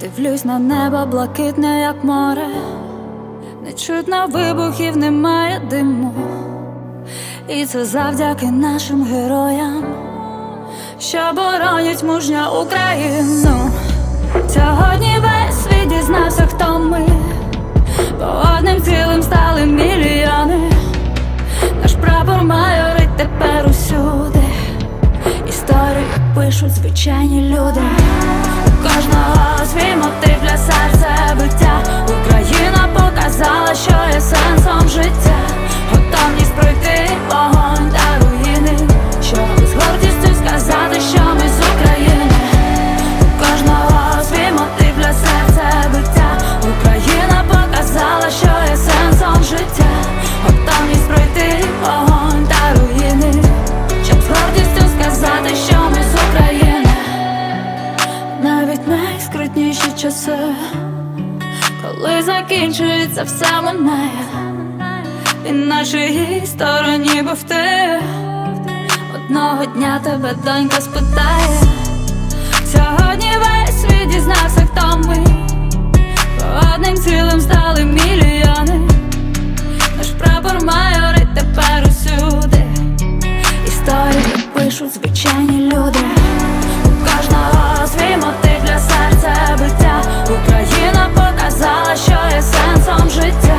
Дивлюсь на небо блакитне, як море, не чутно вибухів, немає диму. І це завдяки нашим героям, що боронять мужня Україну. Пишуть звичайні люди. У кожного свій мотив для серця биття. Україна показала, що інші часи, коли закінчується все минає і нашій стороні був ти одного дня тебе донька спитає. Сьогодні весь світ дізнався, хто ми по одним цілим стали мільйони. Наш прапор майорить тепер усюди. Історію пишуть звичайні люди. сам життя.